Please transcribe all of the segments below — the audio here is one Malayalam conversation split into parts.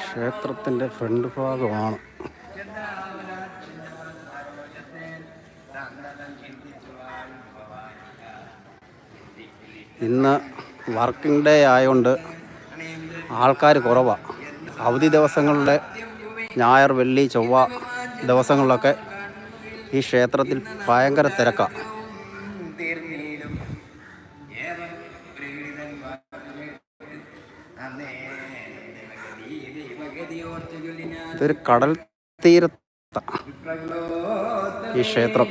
ക്ഷേത്രത്തിന്റെ ഫ്രണ്ട് ഭാഗമാണ്. ഇന്ന് വർക്കിംഗ് ഡേ ആയതുകൊണ്ട് ആൾക്കാർ കുറവാണ് അവധി ദിവസങ്ങളിലെ ഞായർ വെള്ളി ചൊവ്വ ദിവസങ്ങളിലൊക്കെ ഈ ക്ഷേത്രത്തിൽ ഭയങ്കര തിരക്കാണ് ഇതൊരു കടൽ തീരത്ത ഈ ക്ഷേത്രം.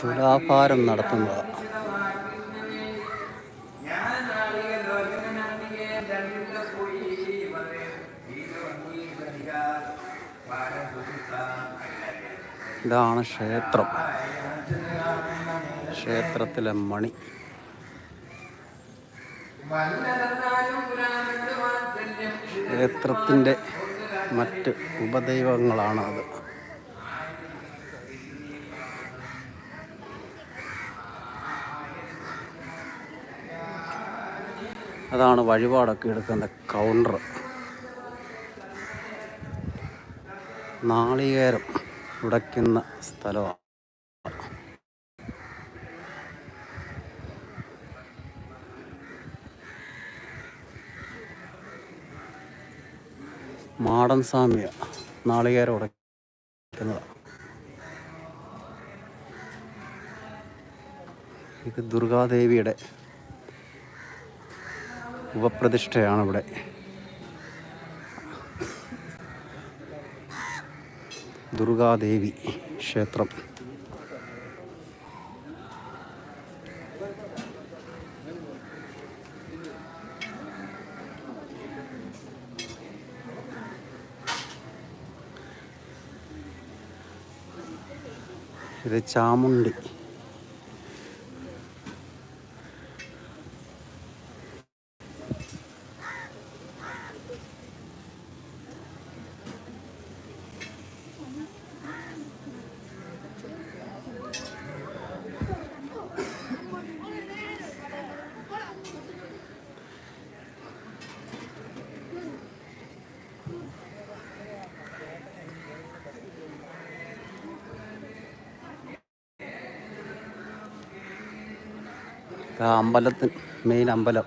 തുലാഭാരം നടത്തുന്നതാണ് ഇതാണ് നാളിക ക്ഷേത്രത്തിലെ മണി. ക്ഷേത്രത്തിന്റെ മറ്റ് ഉപദൈവങ്ങളാണ് അത്. അതാണ് വഴിപാടൊക്കെ എടുക്കുന്ന കൗണ്ടർ. നാളികേരം ഉടയ്ക്കുന്ന സ്ഥലമാണ്. മാടൻ സാമ്യ നാളികേരം ഉടയ്ക്കുന്നതാണ് ഇത് ദുർഗാദേവിയുടെ ഉപപ്രതിഷ്ഠയാണ് ഇവിടെ. ദുർഗാദേവി ക്ഷേത്രം. ഇത് ചാമുണ്ടി. അമ്പലത്തിൽ മെയിൻ അമ്പലം.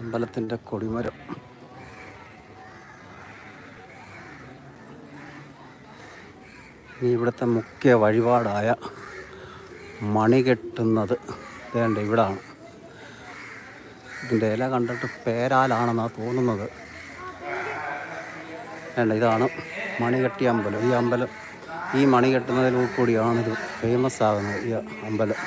അമ്പലത്തിന്റെ കൊടിമരം. ഇനി ഇവിടുത്തെ മുഖ്യ വഴിപാടായ മണി കെട്ടുന്നത് വേണ്ട ഇവിടാണ്. ഇതിന്റെ ഇല കണ്ടിട്ട് പേരാലാണെന്നാണ് തോന്നുന്നത്. വേണ്ട ഇതാണ് മണികെട്ടിയ അമ്പലം. ഈ അമ്പലം ഈ മണി കെട്ടുന്നതിലൂടെ കൂടിയാണിത് ഫേമസ് ആകുന്നത് ഈ അമ്പലം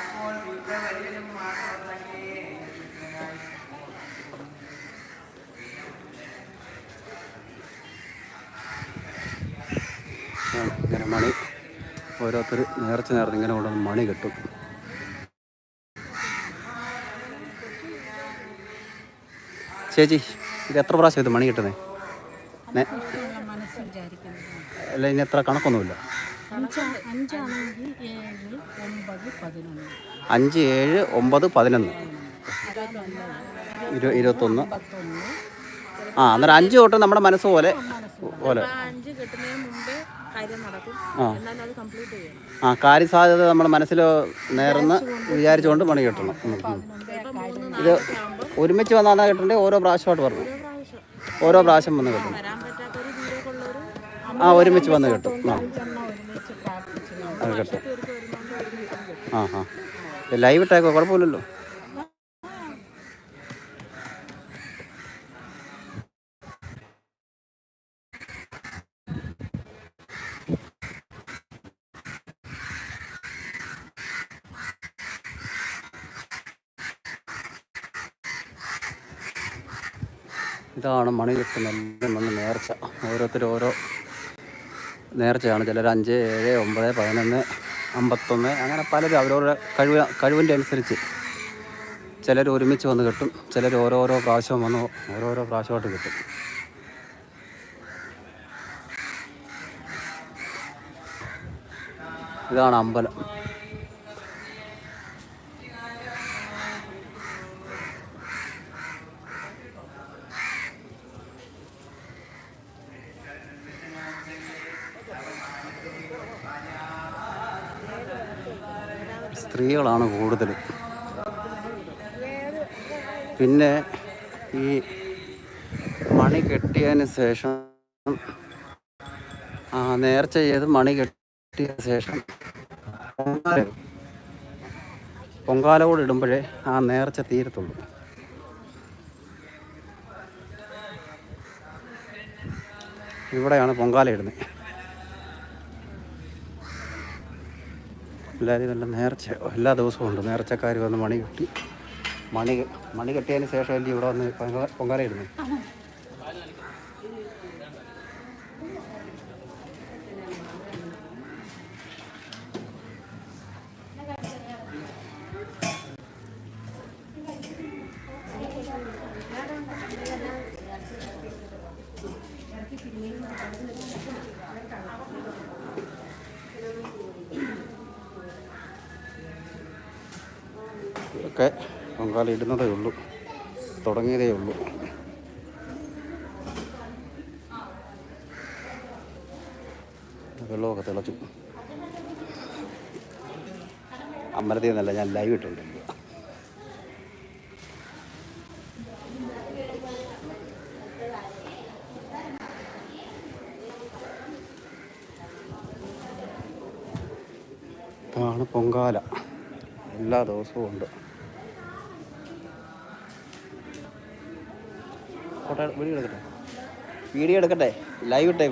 ആ, ഇങ്ങനെ മണി. ഓരോരുത്തർ നേർച്ച നേർന്ന് ഇങ്ങനെ കൊണ്ടുവന്ന് മണി കെട്ടും. ചേച്ചി ഇത് എത്ര പ്രാവശ്യം ഇത് മണി കിട്ടുന്നേ? മനസ്സ് വിചാരിക്കുന്നത് അല്ല ഇനി എത്ര കണക്കൊന്നുമില്ല. അഞ്ച് ഏഴ് ഒമ്പത് പതിനൊന്ന്. ഇരുപത്തൊന്ന്. പത്തൊന്ന് ആ അന്നേരം അഞ്ച് തൊട്ട് നമ്മുടെ മനസ്സ് പോലെ പോലെ. ആ. കാര്യസാധ്യത നമ്മുടെ മനസ്സിൽ നേർന്ന് വിചാരിച്ചുകൊണ്ട് പണി കിട്ടണം. ഇത് ഒരുമിച്ച് വന്നാണ് കിട്ടണ്ടേ? ഓരോ പ്രാവശ്യമായിട്ട് പറഞ്ഞു ഓരോ പ്രാവശ്യം. വന്ന് കിട്ടും ആ ഒരുമിച്ച് വന്ന് കിട്ടും. ആ. അത് കിട്ടും. ആ ആ. ലൈവ് ഇട്ടേക്കോ കുഴപ്പമില്ലല്ലോ. ഇതാണ് മണി വന്ന് നേർച്ച. ഓരോരുത്തർ ഓരോ നേർച്ചയാണ്. ചിലർ അഞ്ച് ഏഴ് ഒമ്പത് പതിനൊന്ന് അമ്പത്തൊന്ന് അങ്ങനെ പലരും അവരവരുടെ കഴിവ് കഴിവിന്റെ അനുസരിച്ച് ചിലർ ഒരുമിച്ച് വന്ന് കിട്ടും. ചിലർ ഓരോരോ പ്രാവശ്യം വന്ന് ഓരോരോ പ്രാവശ്യമായിട്ട് കിട്ടും. ഇതാണ് അമ്പലം. സ്ത്രീകളാണ് കൂടുതൽ. പിന്നെ ഈ മണി കെട്ടിയതിന് ശേഷം ആ നേർച്ച ചെയ്ത് മണി കെട്ടിയ ശേഷം പൊങ്കാല പൊങ്കാല കൂടെ ഇടുമ്പോഴേ ആ നേർച്ച തീരത്തുള്ളൂ. ഇവിടെയാണ് പൊങ്കാല ഇടുന്നത്. എല്ലാവരും നല്ല നേർച്ച എല്ലാ ദിവസവും ഉണ്ട്. നേർച്ചക്കാർ വന്ന് മണി കെട്ടി. മണി മണി കെട്ടിയതിന് ശേഷം അല്ലേ ഇവിടെ വന്ന് പൊങ്കാല ഇടുന്നത് ഒക്കെ പൊങ്കാല ഇടുന്നതേ ഉള്ളൂ. തുടങ്ങിയതേ ഉള്ളൂ. വെള്ളമൊക്കെ തിളച്ചു. അമ്പലത്തിൽ നിന്നല്ല ഞാൻ ലൈവ് ഇട്ടുണ്ട്. ഇതാണ് പൊങ്കാല. എല്ലാ ദിവസവും ഉണ്ട്. വീഡിയോ എടുക്കട്ടെ. വീഡിയോ എടുക്കട്ടെ ലൈവ് ഇട്ടേ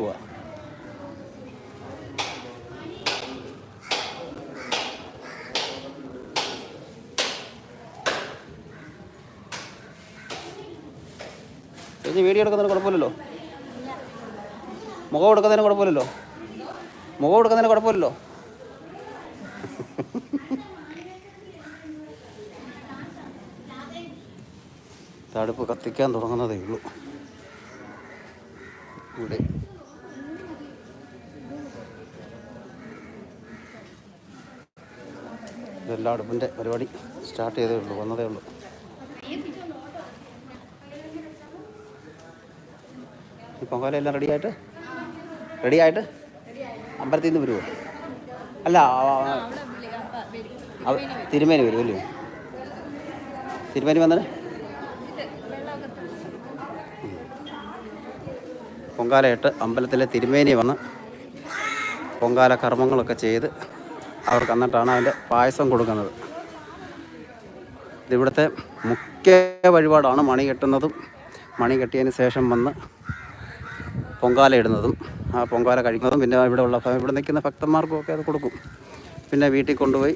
ചേച്ചി വീഡിയോ എടുക്കുന്നതിന് കുഴപ്പമില്ലല്ലോ? മുഖം എടുക്കുന്നതിന് കുഴപ്പമില്ലല്ലോ? മുഖം എടുക്കുന്നതിന് കുഴപ്പമില്ലല്ലോ? തടുപ്പ് കത്തിക്കാൻ തുടങ്ങുന്നതേ ഉള്ളൂ. ഇവിടെ. ഇതെല്ലാം അടുപ്പിന്റെ പരിപാടി സ്റ്റാർട്ട് ചെയ്തേ ഉള്ളൂ വന്നതേ ഉള്ളൂ. ഈ പൊങ്കാല എല്ലാം റെഡിയായിട്ട്? റെഡി ആയിട്ട് അമ്പലത്തിൽ നിന്ന് വരുമോ അല്ല തിരുമേനി വരുമല്ലേ തിരുമേനി വന്നത് പൊങ്കാലയിട്ട് അമ്പലത്തിലെ തിരുമേനി വന്ന് പൊങ്കാല കർമ്മങ്ങളൊക്കെ ചെയ്ത് അവർക്ക് എന്നിട്ടാണ് അതിന്റെ പായസം കൊടുക്കുന്നത്. ഇതിവിടുത്തെ മുഖ്യ വഴിപാടാണ് മണി കെട്ടുന്നതും മണി കെട്ടിയതിന് ശേഷം വന്ന് പൊങ്കാല ഇടുന്നതും ആ പൊങ്കാല കഴിക്കുന്നതും പിന്നെ ഇവിടെ ഉള്ള ഇവിടെ നിൽക്കുന്ന ഭക്തന്മാർക്കും ഒക്കെ അത് കൊടുക്കും. പിന്നെ വീട്ടിൽ കൊണ്ടുപോയി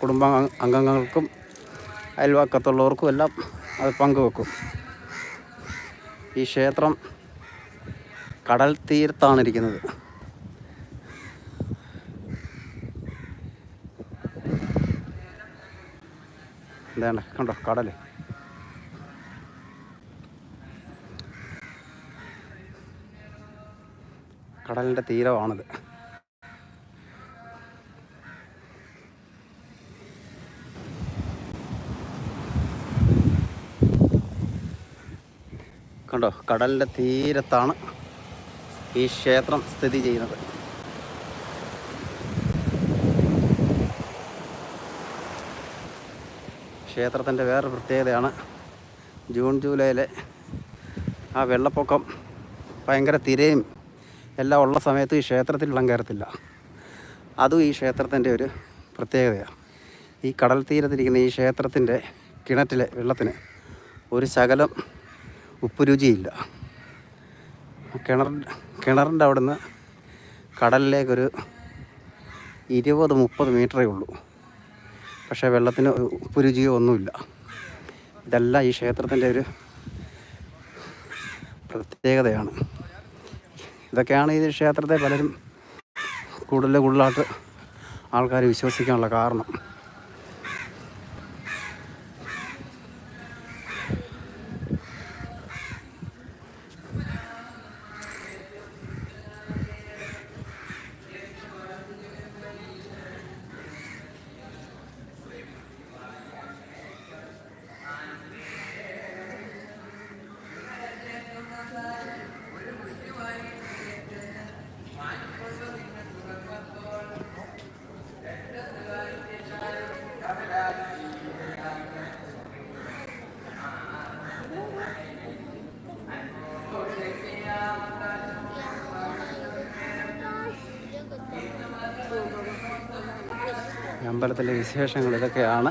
കുടുംബ അംഗങ്ങൾക്കും അയൽവക്കത്തുള്ളവർക്കും എല്ലാം അത് പങ്കുവെക്കും. ഈ ക്ഷേത്രം കടൽ തീരത്താണ് ഇരിക്കുന്നത്. എന്താണ് കണ്ടോ കടൽ കടലിന്റെ തീരമാണിത്. കണ്ടോ കടലിന്റെ തീരത്താണ് ഈ ക്ഷേത്രം സ്ഥിതി ചെയ്യുന്നത്. ക്ഷേത്രത്തിന്റെ വേറൊരു പ്രത്യേകതയാണ് ജൂൺ ജൂലൈയിലെ ആ വെള്ളപ്പൊക്കം ഭയങ്കര തിരയും എല്ലാം ഉള്ള സമയത്ത് ഈ ക്ഷേത്രത്തിൽ വെള്ളം കയറത്തില്ല. അതും ഈ ക്ഷേത്രത്തിന്റെ ഒരു പ്രത്യേകതയാണ്. ഈ കടൽ തീരത്തിരിക്കുന്ന ഈ ക്ഷേത്രത്തിന്റെ കിണറ്റിലെ വെള്ളത്തിന് ഒരു ശകലം ഉപ്പുരുചിയില്ല. കിണർ കിണറിന്റെ അവിടുന്ന് കടലിലേക്കൊരു ഇരുപത് മുപ്പത് മീറ്ററേ ഉള്ളൂ. പക്ഷേ വെള്ളത്തിന് ഉപ്പ് രുചിയോ ഒന്നുമില്ല. ഇതെല്ലാം ഈ ക്ഷേത്രത്തിന്റെ ഒരു പ്രത്യേകതയാണ്. ഇതൊക്കെയാണ് ഈ ക്ഷേത്രത്തെ പലരും കൂടുതൽ കൂടുതലായിട്ട് ആൾക്കാർ വിശ്വസിക്കാനുള്ള കാരണം. അമ്പലത്തിലെ വിശേഷങ്ങൾ ഇതൊക്കെയാണ്.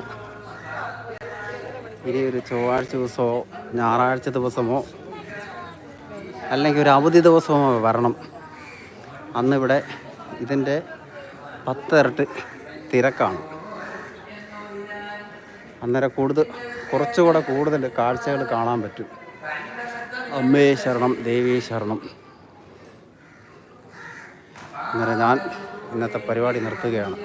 ഇനി ഒരു ചൊവ്വാഴ്ച ദിവസമോ ഞായറാഴ്ച ദിവസമോ അല്ലെങ്കിൽ ഒരു അവധി ദിവസമോ വരണം. അന്നിവിടെ ഇതിന്റെ പത്തിരട്ട് തിരക്കാണ്. അന്നേരം കൂടുതൽ കുറച്ചുകൂടെ കൂടുതൽ കാഴ്ചകൾ കാണാൻ പറ്റും. അമ്മേ ശരണം ദേവീ ശരണം. അന്നേരം ഞാൻ ഇന്നത്തെ പരിപാടി നിർത്തുകയാണ്.